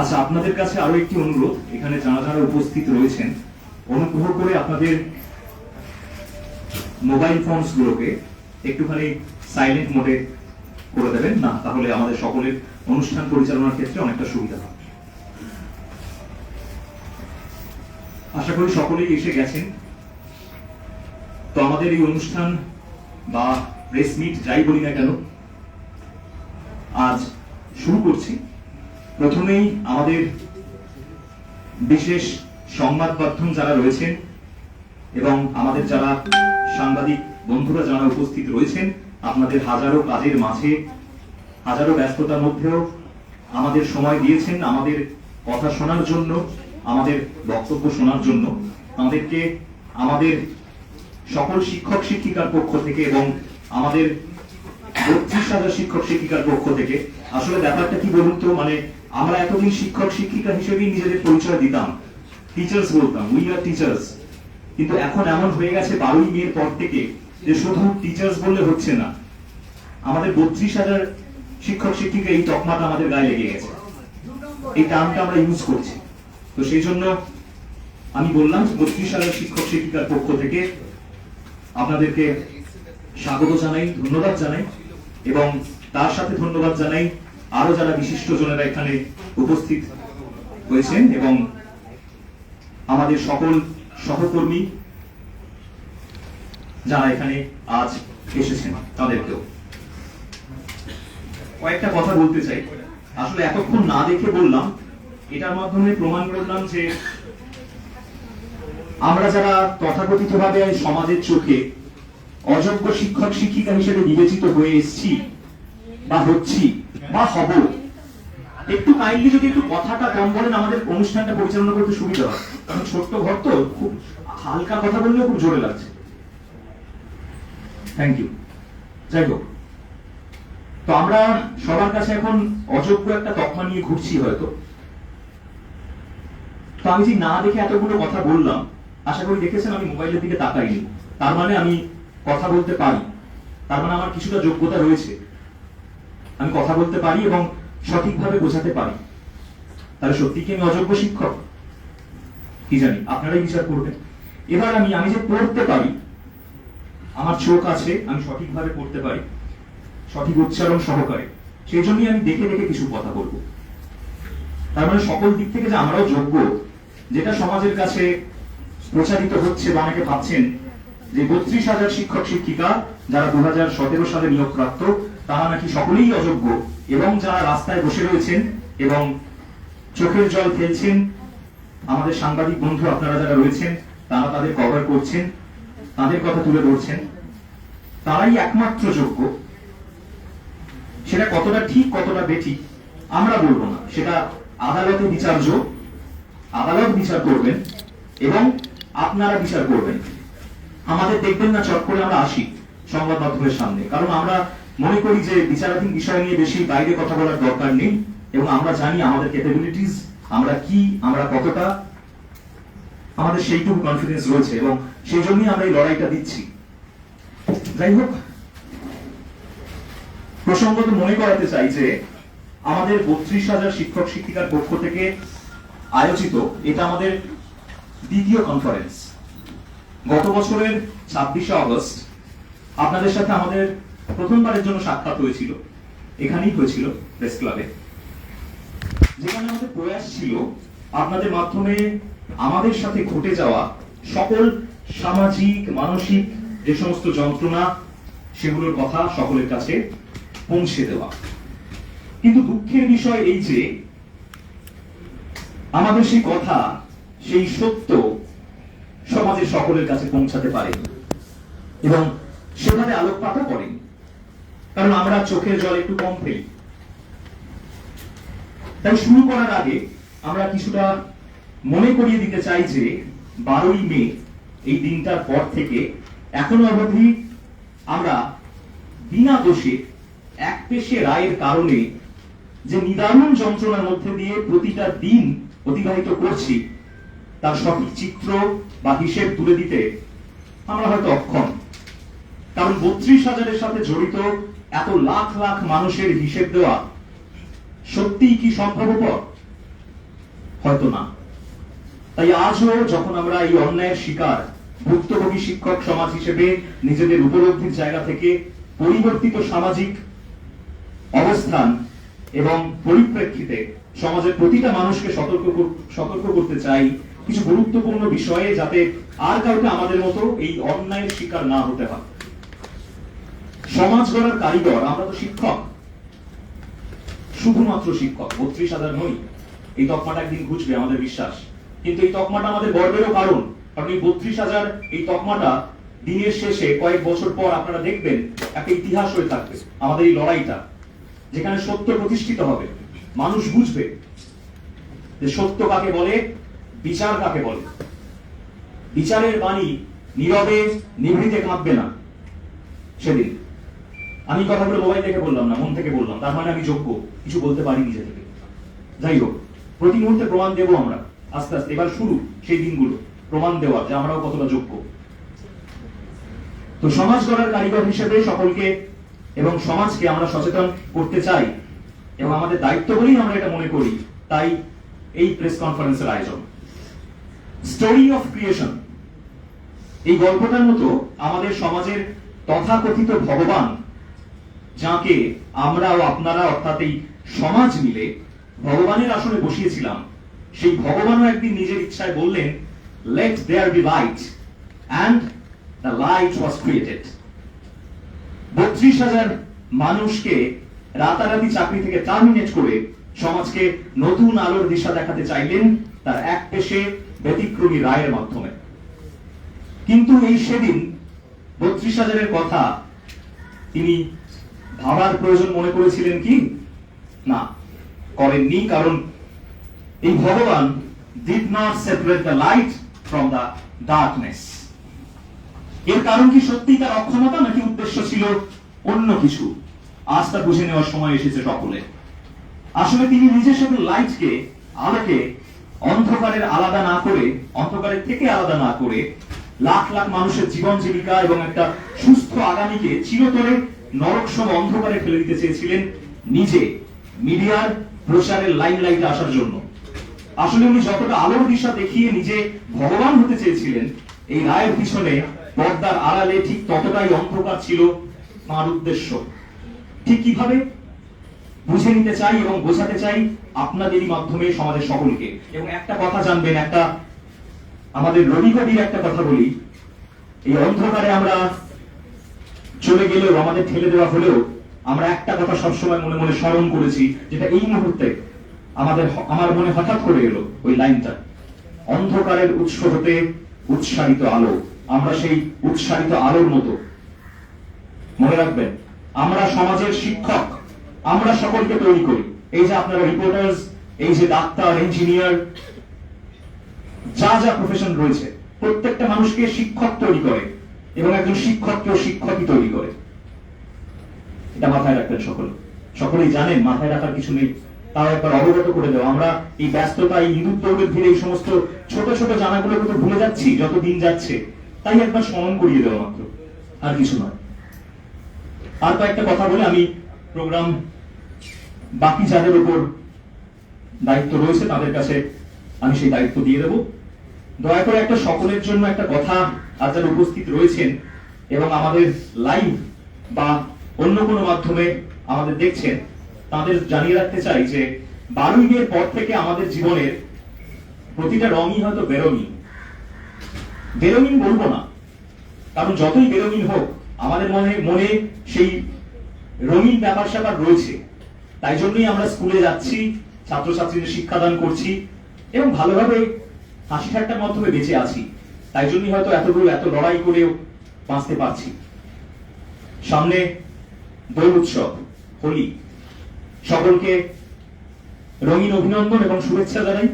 আচ্ছা আপনাদের কাছে আরও একটি অনুরোধ। এখানে যারা যারা উপস্থিত রয়েছেন, অনুগ্রহ করে আপনাদের মোবাইল ফোনস গুলোকে একটুখানি সাইলেন্ট মোডে করে দেবেন। না, তাহলে আমাদের সকলের অনুষ্ঠান পরিচালনার ক্ষেত্রে অনেকটা সুবিধা হবে। আশা করি সকলেই এসে গেছেন। তো আমাদের এই অনুষ্ঠান বা প্রেস মিট যাই বলি না কেন, আজ শুরু করছি। প্রথমেই আমাদের বিশেষ সংবাদ মাধ্যম যারা রয়েছেন এবং আমাদের যারা সাংবাদিক বন্ধুরা যারা উপস্থিত রয়েছেন, আপনাদের হাজারো কাজের মাঝে, হাজারো ব্যস্ততার মধ্যেও আমাদের সময় দিয়েছেন আমাদের কথা শোনার জন্য, আমাদের বক্তব্য শোনার জন্য। আমাদেরকে আমাদের সকল শিক্ষক শিক্ষিকার পক্ষ থেকে এবং আমাদের বত্রিশ হাজার শিক্ষক শিক্ষিকার পক্ষ থেকে। আসলে ব্যাপারটা কি বলুন তো? মানে আমরা এতদিন শিক্ষক, শিক্ষিকা হিসেবেই নিজেদের পরিচয় দিতাম। টিচার্স বলতাম উই আর টিচার্স কিন্তু এখন এমন হয়ে গেছে বারোই মেয়ের পর থেকে যে শুধু টিচার্স বললে হচ্ছে না। আমাদের বত্রিশ হাজার শিক্ষক, শিক্ষিকা এই তকমাটা আমাদের গায়ে লেগে গেছে। এই টার্মটা আমরা ইউজ করছি। তো সেই জন্য আমি বললাম, বত্রিশ হাজার শিক্ষক, শিক্ষিকার পক্ষ থেকে আপনাদেরকে স্বাগত জানাই, ধন্যবাদ জানাই এবং তার সাথে ধন্যবাদ জানাই আরও যারা বিশিষ্ট জনেরা এখানে উপস্থিত হয়েছেন এবং আমাদের সকল সহকর্মী যারা এখানে আজ এসেছেন তাদেরকেও। কয়েকটা কথা বলতে চাই। আসলে এতক্ষণ না দেখে বললাম, এটার মাধ্যমে প্রমাণ করলাম যে আমরা যারা তথাকথিত ভাবে সমাজের চোখে অযোগ্য শিক্ষক, শিক্ষিকা হিসেবে বিবেচিত হয়ে এসেছি বা হচ্ছি, বা হব। একটু কাইন্ডলি যদি একটু কথাটা কম বলেন, আমাদের অনুষ্ঠানটা পরিচালনা করতে সুবিধা হয়। কারণ ছোট্ট ঘর তো খুব হালকা কথা বললেও খুব জোরে লাগছে। থ্যাংক ইউ যাই হোক। তো আমরা সবার কাছে এখন অযোগ্য একটা তকমা নিয়ে ঘুরছি হয়তো। তো আমি যে না দেখে এতগুলো কথা বললাম, আশা করি দেখেছেন আমি মোবাইলের দিকে তাকাইনি। তার মানে আমি কথা বলতে পারি। তার মানে আমার কিছুটা যোগ্যতা রয়েছে। আমি কথা বলতে পারি এবং সঠিকভাবে বোঝাতে পারি। তাহলে সত্যি কি আমি অযোগ্য শিক্ষক? কি জানি, আপনারাই বিচার করবেন। এবার আমি আমি যে পড়তে পারি, আমার চোখ আছে, আমি সঠিকভাবে পড়তে পারি, সঠিক উচ্চারণ সহকারে। সেই জন্যই আমি দেখে দেখে কিছু কথা বলব। তার মানে সকল দিক থেকে যে আমরাও যোগ্য, যেটা সমাজের কাছে প্রচারিত হচ্ছে বা অনেকে ভাবছেন যে বত্রিশ হাজার শিক্ষক শিক্ষিকা যারা দু হাজার সতেরো সালে নিয়োগপ্রাপ্ত তারা নাকি সকলেই অযোগ্য। এবং যারা রাস্তায় বসে রয়েছেন এবং চোখের জল ফেলছেন, আমাদের সাংবাদিক বন্ধু আপনারা যারা রয়েছেন, তারা তাদের কভার করছেন, তাদের কথা তুলে ধরছেন, তারাই একমাত্র যোগ্য। সেটা কতটা ঠিক, কতটা বেঠিক, আমরা বলব না। সেটা আদালতে বিচার্য আদালত বিচার করবেন এবং আপনারা বিচার করবেন। আমাদের দেখবেন না, চট করে আমরা আসি সংবাদ মাধ্যমের সামনে। কারণ আমরা মনে করি যে বিচারাধীন বিষয় নিয়ে বেশি বাইরে কথা বলার দরকার নেই, এবং আমরা জানি আমাদের ক্যাপাবিলিটিস আমরা কি, আমরা কতটা, আমাদের সেইটুকু কনফিডেন্স রয়েছে, এবং সেই জন্যই আমরা এই লড়াইটা দিচ্ছি। যাই হোক, প্রসঙ্গত মনে করাতে চাই যে আমাদের বত্রিশ হাজার শিক্ষক শিক্ষিকার পক্ষ থেকে আয়োজিত এটা আমাদের দ্বিতীয় কনফারেন্স গত বছরের ছাব্বিশে অগস্ট আপনাদের সাথে আমাদের প্রথমবারের জন্য সাক্ষাৎ হয়েছিল। এখানেই হয়েছিল প্রেস ক্লাবে। যেখানে আমাদের প্রয়াস ছিল আপনাদের মাধ্যমে আমাদের সাথে ঘটে যাওয়া সকল সামাজিক, মানসিক যে সমস্ত যন্ত্রণা, সেগুলোর কথা সকলের কাছে পৌঁছে দেওয়া। কিন্তু দুঃখের বিষয় এই যে, আমাদের সেই কথা, সেই সত্য সমাজের সকলের কাছে পৌঁছাতে পারে। এবং সেভাবে আলোকপাতও করেন। কারণ আমরা চোখের জল একটু কম ফেলি তাই শুরু করার আগে আমরা কিছুটা মনে করিয়ে দিতে চাই যে বারোই মে এই দিনটার পর থেকে এখনও অবধি আমরা বিনা দোষে এক পেশে রায়ের কারণে যে নিদারুণ যন্ত্রণার মধ্যে দিয়ে প্রতিটা দিন অতিবাহিত করছি, তার সঠিক চিত্র বা হিসেব তুলে দিতে আমরা হয়তো অক্ষম। কারণ বত্রিশ হাজারের সাথে জড়িত এত লাখ লাখ মানুষের হিসেব দেওয়া সত্যিই কি সম্ভবপর হয়তো না। তাই আজও যখন আমরা এই অন্যায়ের শিকার, ভুক্তভোগী শিক্ষক সমাজ হিসেবে নিজেদের উপলব্ধির জায়গা থেকে পরিবর্তিত সামাজিক অবস্থান এবং পরিপ্রেক্ষিতে সমাজের প্রতিটা মানুষকে সতর্ক সতর্ক করতে চাই, কিছু গুরুত্বপূর্ণ বিষয়ে যাতে আর কাউকে আমাদের মতো এই অন্যায়ের শিকার না হতে হয়। সমাজ গড়ার কারিগর, আমরা তো শিক্ষক। শুধুমাত্র শিক্ষক, বত্রিশ হাজার নই এই তকমাটা একদিন ঘুচবে, আমাদের বিশ্বাস। কিন্তু এই তকমাটা আমাদের গর্বেরও কারণ। কারণ এই বত্রিশ হাজার, এই তকমাটা দিনের শেষে, কয়েক বছর পর আপনারা দেখবেন, একটা ইতিহাস হয়ে থাকবে, আমাদের এই লড়াইটা, যেখানে সত্য প্রতিষ্ঠিত হবে। মানুষ বুঝবে যে সত্য কাকে বলে, বিচার কাকে বলে। বিচারের বাণী নীরবে, নিভৃতে কাঁদবে না সেদিন। আমি কথাগুলো মোবাইল থেকে বললাম না, মন থেকে বললাম। তার মানে আমি যোগ্য, কিছু বলতে পারি নিজে থেকে। যাই হোক, প্রতি মুহূর্তে প্রমাণ দেবো আমরা। আস্তে আস্তে, এবার শুরু সেই দিনগুলো। প্রমাণ দেওয়া যে আমরাও কতটা যোগ্য। তো সমাজ গড়ার কারিগর হিসেবে সকলকে এবং সমাজকে আমরা সচেতন করতে চাই এবং আমাদের দায়িত্ব বলেই আমরা এটা মনে করি, তাই এই প্রেস কনফারেন্সের আয়োজন। স্টোরি অফ ক্রিয়েশন এই গল্পটার মতো আমাদের সমাজের তথাকথিত ভগবান যাকে আমরা ও আপনারা, অর্থাৎ এই সমাজ মিলে ভগবানের আসনে বসিয়েছিলাম, সেই ভগবানও একদিন নিজের ইচ্ছায় বললেন let there be light and the light was created বত্রিশ হাজার মানুষকে রাতারাতি চাকরি থেকে টার্মিনেট করে সমাজকে নতুন আলোর দিশা দেখাতে চাইলেন তার এক পেশে ব্যতিক্রমী রায়ের মাধ্যমে। কিন্তু এই সেদিন বত্রিশ হাজারের কথা তিনি ভাবার প্রয়োজন মনে করেছিলেন কি? না, করেননি, কারণ এই ভগবান did not separate the light from the darkness এর কারণ কি সত্যি তার অক্ষমতা, নাকি উদ্দেশ্য ছিল অন্য কিছু? আজ তা বুঝে নেওয়ার সময় এসেছে সকলে। আসলে তিনি নিজের সাথে লাইটকে আলোকে অন্ধকারের আলাদা না করে, অন্ধকারের থেকে আলাদা না করে লাখ লাখ মানুষের জীবন জীবিকা এবং একটা সুস্থ আগামীকে চিরতরে নরকসম অন্ধকারে ফেলে দিতে চেয়েছিলেন নিজে মিডিয়ার প্রচারের লাইন লাইটে আসার জন্য। আসলে উনি যতটা আলোর দিশা দেখিয়ে নিজে ভগবান হতে চেয়েছিলেন, এই রায়ের পিছনে পর্দার আড়ালে ঠিক ততটাই অন্ধকার ছিল তার উদ্দেশ্য। ঠিক কীভাবে? বুঝে নিতে চাই এবং বোঝাতে চাই আপনাদেরই মাধ্যমে সমাজের সকলকে। এবং একটা কথা জানবেন, একটা আমাদের রবি কবির একটা কথা বলি। এই অন্ধকারে আমরা চলে গেলেও আমাদের ঠেলে দেওয়া হলেও আমরা একটা কথা সবসময় মনে মনে স্মরণ করেছি, যেটা এই মুহূর্তে আমাদের আমার মনে হঠাৎ করে এলো ওই লাইনটা। অন্ধকারের উৎস হতে উৎসাহিত আলো। আমরা সেই উৎসাহিত আলোর মতো। মনে রাখবেন, আমরা সমাজের শিক্ষক, আমরা সকলকে তৈরি করি। এই যে আপনারা রিপোর্টার্স এই যে ডাক্তার ইঞ্জিনিয়ার যা যা প্রফেশন রয়েছে, প্রত্যেকটা মানুষকে শিক্ষক তৈরি করে। এবং একজন শিক্ষককেও শিক্ষকই তৈরি করে। এটা মাথায় রাখবেন সকলে। সকলেই জানেন, মাথায় রাখার কিছু নেই। তাও একবার অবগত করে দেওয়া আমরা এই ব্যস্ততা, এই দৌড়ের ভিড়ে এই সমস্ত ছোট ছোট জানাগুলোকে তো ভুলে যাচ্ছি, যত দিন যাচ্ছে। তাই একবার স্মরণ করিয়ে দেওয়া মাত্র। আর কিছু নয়। আর কয়েকটা কথা বলে আমি প্রোগ্রাম বাকি যাদের উপর দায়িত্ব রয়েছে তাদের কাছে আমি সেই দায়িত্ব দিয়ে দেব। দয়া করে একটা সকলের জন্য একটা কথা আজ যারা উপস্থিত রয়েছেন এবং আমাদের লাইভ বা অন্য কোনো মাধ্যমে আমাদের দেখছেন, তাদের জানিয়ে রাখতে চাই যে বারোই বিয়ের পর থেকে আমাদের জীবনের প্রতিটা রঙই হয়তো বেরঙিন। বেরঙিন বলব না, কারণ যতই বেরঙিন হোক, আমাদের মনে মনে সেই রঙিন ব্যাপার স্যাপার রয়েছে। তাই জন্যই আমরা স্কুলে যাচ্ছি, ছাত্রছাত্রীদের শিক্ষাদান করছি এবং ভালোভাবে হাসি ঠাট্টার মাধ্যমে বেঁচে আছি। তাই জন্যই হয়তো এতগুলো, এত লড়াই করেও বাঁচতে পারছি। সামনে দোল উৎসব, হোলি। সকলকে রঙিন অভিনন্দন এবং শুভেচ্ছা জানাই।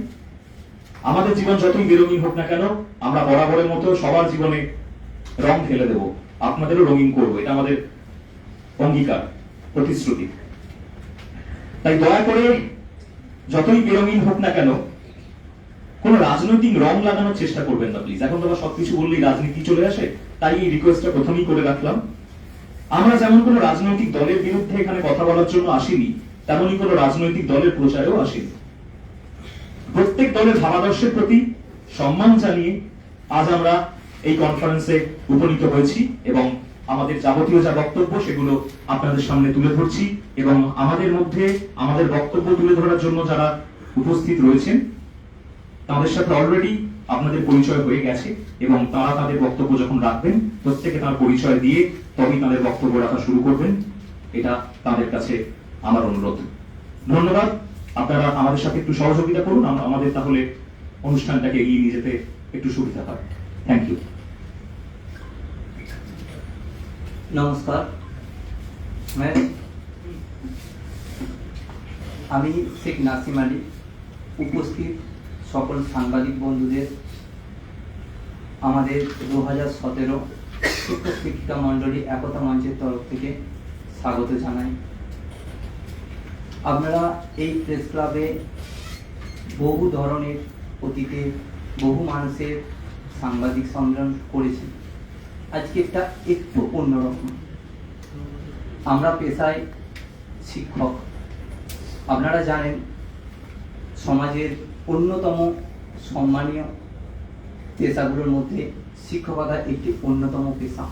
আমাদের জীবন যতই বেরঙিন হোক না কেন, আমরা বরাবরের মতো সবার জীবনে রং ঢেলে দেব। আপনাদেরও রঙিন করব, এটা আমাদের অঙ্গীকার, প্রতিশ্রুতি। তাই দয়া করে যতই বেরঙিন হোক না কেন কোন রাজনৈতিক রং লাগানোর চেষ্টা করবেন না প্লিজ এখন তো আবার সবকিছু বললেই রাজনীতি চলে আসে, তাই এই রিকোয়েস্টটা প্রথমেই করে রাখলাম। আমরা যেমন কোনো রাজনৈতিক দলের বিরুদ্ধে এখানে কথা বলার জন্য আসিনি, তেমনই কোনো রাজনৈতিক দলের প্রচারেও আসিনি। প্রত্যেক দলের ভাবাদর্শের প্রতি সম্মান জানিয়ে আজ আমরা এই কনফারেন্সে উপনীত হয়েছি এবং আমাদের যাবতীয় যা বক্তব্য সেগুলো আপনাদের সামনে তুলে ধরছি এবং আমাদের মধ্যে আমাদের বক্তব্য তুলে ধরার জন্য যারা উপস্থিত রয়েছেন তাদের সাথে অলরেডি আপনাদের পরিচয় হয়ে গেছে এবং তারা তাদের বক্তব্য যখন রাখবেন, প্রত্যেকে তার পরিচয় দিয়ে তবেই তাদের বক্তব্য রাখা শুরু করবেন। এটা তাদের কাছে আমার অনুরোধ। ধন্যবাদ। আপনারা আমাদের সাথে একটু সহযোগিতা করুন। আমাদের তাহলে অনুষ্ঠানটাকে এগিয়ে নিয়ে যেতে একটু সুবিধা হয়। থ্যাংক ইউ নমস্কার। আমি শেখ নাসিম আলী উপস্থিত সকল সাংবাদিক বন্ধুদের আমাদের দু হাজার সতেরো শিক্ষক মণ্ডলী একতা মঞ্চের তরফ থেকে স্বাগত জানাই। আপনারা এই প্রেস ক্লাবে বহু ধরনের অতীতে বহু মানুষের সাংবাদিক সম্মেলন করেছেন আজকে এটা একটু অন্যরকম। আমরা পেশায় শিক্ষক। আপনারা জানেন, সমাজের অন্যতম সম্মানীয় পেশাগুলোর মধ্যে শিক্ষকতা একটি অন্যতম পেশা।